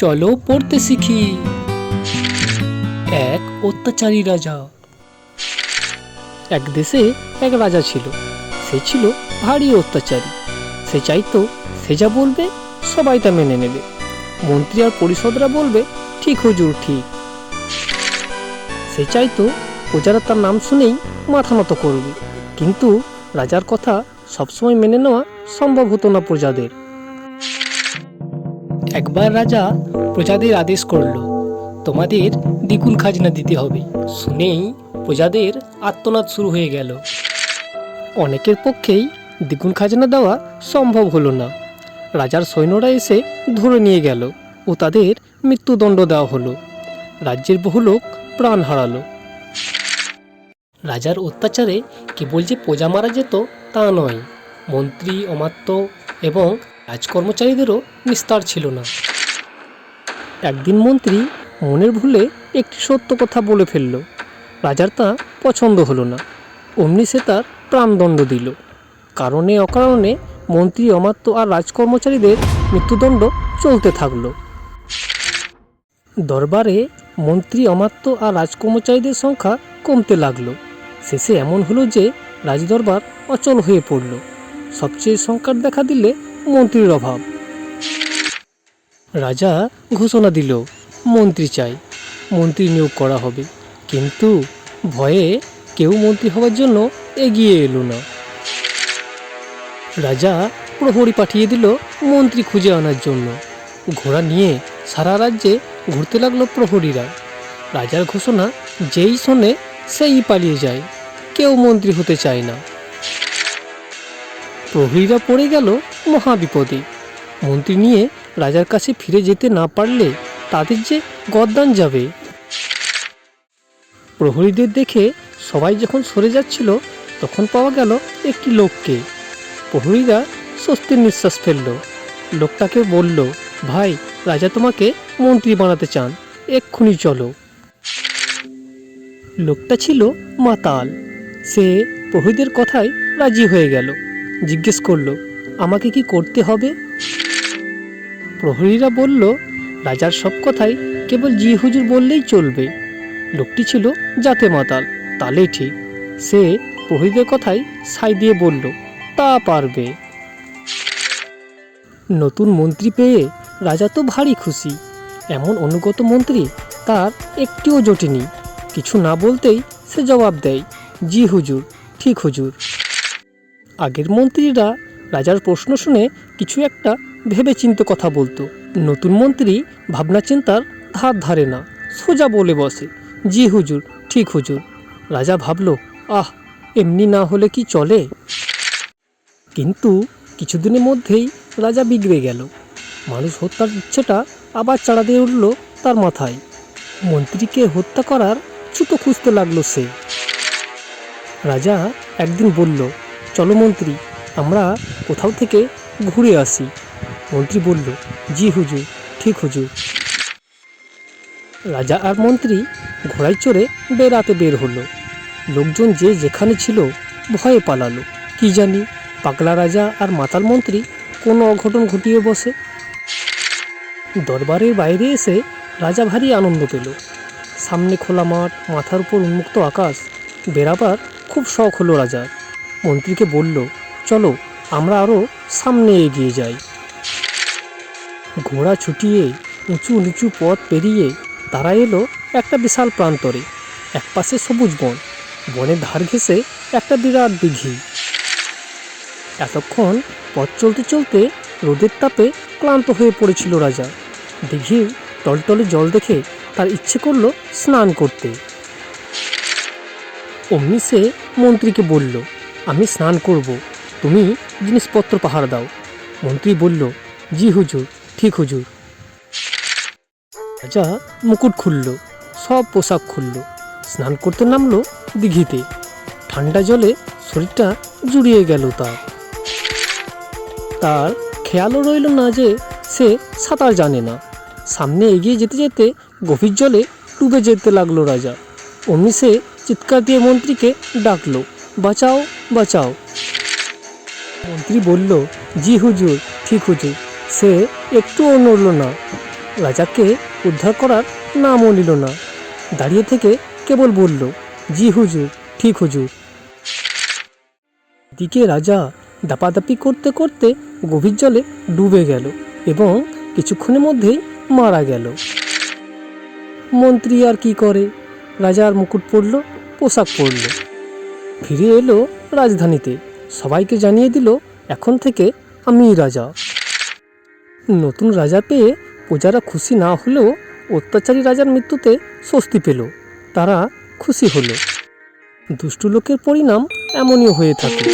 চলো পড়তে শিখি। এক অত্যাচারী রাজা। এক দেশে এক রাজা ছিল। সে ছিল ভারী অত্যাচারী। সে চাইতো সে যা বলবে সবাই তা মেনে নেবে। মন্ত্রী আর পরিষদরা বলবে, ঠিক হুজুর, ঠিক। সে চাইতো প্রজারা তার নাম শুনেই মাথা নত করবে। কিন্তু রাজার কথা সবসময় মেনে নেওয়া সম্ভব হতো না প্রজাদের। একবার রাজা প্রজাদের আদেশ করল, তোমাদের দ্বিগুণ খাজনা দিতে হবে। শুনেই প্রজাদের আত্মনাদ শুরু হয়ে গেল। অনেকের পক্ষেই দ্বিগুণ খাজনা দেওয়া সম্ভব হলো না। রাজার সৈন্যরা এসে ধরে নিয়ে গেল ও তাদের মৃত্যুদণ্ড দেওয়া হলো। রাজ্যের বহু লোক প্রাণ হারালো। রাজার অত্যাচারে কেবল যে প্রজা মারা যেত তা নয়, মন্ত্রী, অমাত্য এবং রাজকর্মচারীদেরও নিস্তার ছিল না। একদিন মন্ত্রী মনের ভুলে একটি সত্য কথা বলে ফেলল। রাজার তা পছন্দ হলো না। অমনি সে তার প্রাণদণ্ড দিল। কারণে অকারণে মন্ত্রী অমাত্য আর রাজকর্মচারীদের মৃত্যুদণ্ড চলতে থাকল। দরবারে মন্ত্রী অমাত্য আর রাজকর্মচারীদের সংখ্যা কমতে লাগল। শেষে এমন হলো যে রাজদরবার অচল হয়ে পড়ল। সবচেয়ে সংকট দেখা দিলে মন্ত্রীর অভাব। রাজা ঘোষণা দিল, মন্ত্রী চাই, মন্ত্রী নিয়োগ করা হবে। কিন্তু ভয়ে কেউ মন্ত্রী হওয়ার জন্য এগিয়ে এলো না। রাজা প্রহরী পাঠিয়ে দিল মন্ত্রী খুঁজে আনার জন্য। ঘোড়া নিয়ে সারা রাজ্যে ঘুরতে লাগল প্রহরীরা। রাজার ঘোষণা যেই শোনে সেই পালিয়ে যায়। কেউ মন্ত্রী হতে চায় না। প্রহরীরা পড়ে গেল মহাবিপদে। মন্ত্রী নিয়ে রাজার কাছে ফিরে যেতে না পারলে তাদের যে গদ্দান যাবে। প্রহরীদের দেখে সবাই যখন সরে যাচ্ছিল, তখন পাওয়া গেল একটি লোককে। প্রহরীরা স্বস্তির নিঃশ্বাস ফেলল। লোকটাকে বলল, ভাই, রাজা তোমাকে মন্ত্রী বানাতে চান। এক্ষুনি চলো। লোকটা ছিল মাতাল। সে প্রহরীদের কথায় রাজি হয়ে গেল। জিজ্ঞেস করল, আমাকে কি করতে হবে? প্রহরীরা বলল, রাজার সব কথাই কেবল জি হুজুর বললেই চলবে। লোকটি ছিল জাতে মাতাল তালে ঠিক। সে প্রহরীদের কথাই সাই দিয়ে বলল, তা পারবে। নতুন মন্ত্রী পেয়ে রাজা তো ভারী খুশি। এমন অনুগত মন্ত্রী তার একটিও জোটেনি। কিছু না বলতেই সে জবাব দেয়, জি হুজুর, ঠিক হুজুর। আগের মন্ত্রীরা রাজার প্রশ্ন শুনে কিছু একটা ভেবে চিন্তে কথা বলতো। নতুন মন্ত্রী ভাবনা চিন্তার ধার ধারে না, সোজা বলে বসে, জি হুজুর, ঠিক হুজুর। রাজা ভাবলো, আহ, এমনি না হলে কি চলে? কিন্তু কিছুদিনের মধ্যেই রাজা বিগড়ে গেল। মানুষ হত্যার ইচ্ছেটা আবার চাড়া দিয়ে উঠল তার মাথায়। মন্ত্রীকে হত্যা করার ছুতো খুঁজতে লাগল সে। রাজা একদিন বলল চলো মন্ত্রী, আমরা কোথাও থেকে ঘুরে আসি। মন্ত্রী বলল, জি হুজুর, ঠিক হুজুর। রাজা আর মন্ত্রী ঘোড়ায় চড়ে বেড়াতে বের হলো। লোকজন যে যেখানে ছিল ভয়ে পালালো। কি জানি, পাগলা রাজা আর মাতাল মন্ত্রী কোনো অঘটন ঘটিয়ে বসে। দরবারের বাইরে এসে রাজা ভারী আনন্দ পেল। সামনে খোলা মাঠ, মাথার উপর উন্মুক্ত আকাশ বেরাবার খুব শখ হলো রাজার। মন্ত্রীকে বলল, চলো, আমরা আরও সামনে এগিয়ে যাই। ঘোড়া ছুটিয়ে উঁচু নিচু পথ পেরিয়ে তারা এলো একটা বিশাল প্রান্তরে একপাশে সবুজ বন। বনের ধার ঘেঁষে একটা বিরাট দিঘি। এতক্ষণ পথ চলতে চলতে রোদের তাপে ক্লান্ত হয়ে পড়েছিল রাজা। দিঘির টলটলে জল দেখে তার ইচ্ছে করল স্নান করতে। অমনি সে মন্ত্রীকে বলল আমি স্নান করব। তুমি জিনিসপত্র পাহারা দাও। মন্ত্রী বলল, জি হুজুর, ঠিক হুজুর। রাজা মুকুট খুলল, সব পোশাক খুলল। স্নান করতে নামলো দিঘিতে। ঠান্ডা জলে শরীরটা জুড়িয়ে গেল তার। তার খেয়ালও রইল না যে সে সাঁতার জানে না। সামনে এগিয়ে যেতে যেতে গভীর জলে ডুবে যেতে লাগল রাজা। অমনি সে চিৎকার দিয়ে মন্ত্রীকে ডাকলো বাঁচাও বাঁচাও। মন্ত্রী বলল, জি হুজুর, ঠিক হুজুর। সে একটুও নড়ল না। রাজাকে উদ্ধার করার নামও নিল না। দাঁড়িয়ে থেকে কেবল বলল, জি হুজুর, ঠিক হুজুর। দিকে রাজা দাপাদাপি করতে করতে গভীর জলে ডুবে গেল এবং কিছুক্ষণের মধ্যেই মারা গেল। মন্ত্রী আর কি করে? রাজার মুকুট পরল পোশাক পরল ফিরে এলো রাজধানীতে। সবাইকে জানিয়ে দিল, এখন থেকে আমি রাজা। নতুন রাজা পেয়ে প্রজারা খুশি না হলেও অত্যাচারী রাজার মৃত্যুতে স্বস্তি পেল। তারা খুশি হল। দুষ্টু লোকের পরিণাম এমনই হয়ে থাকে।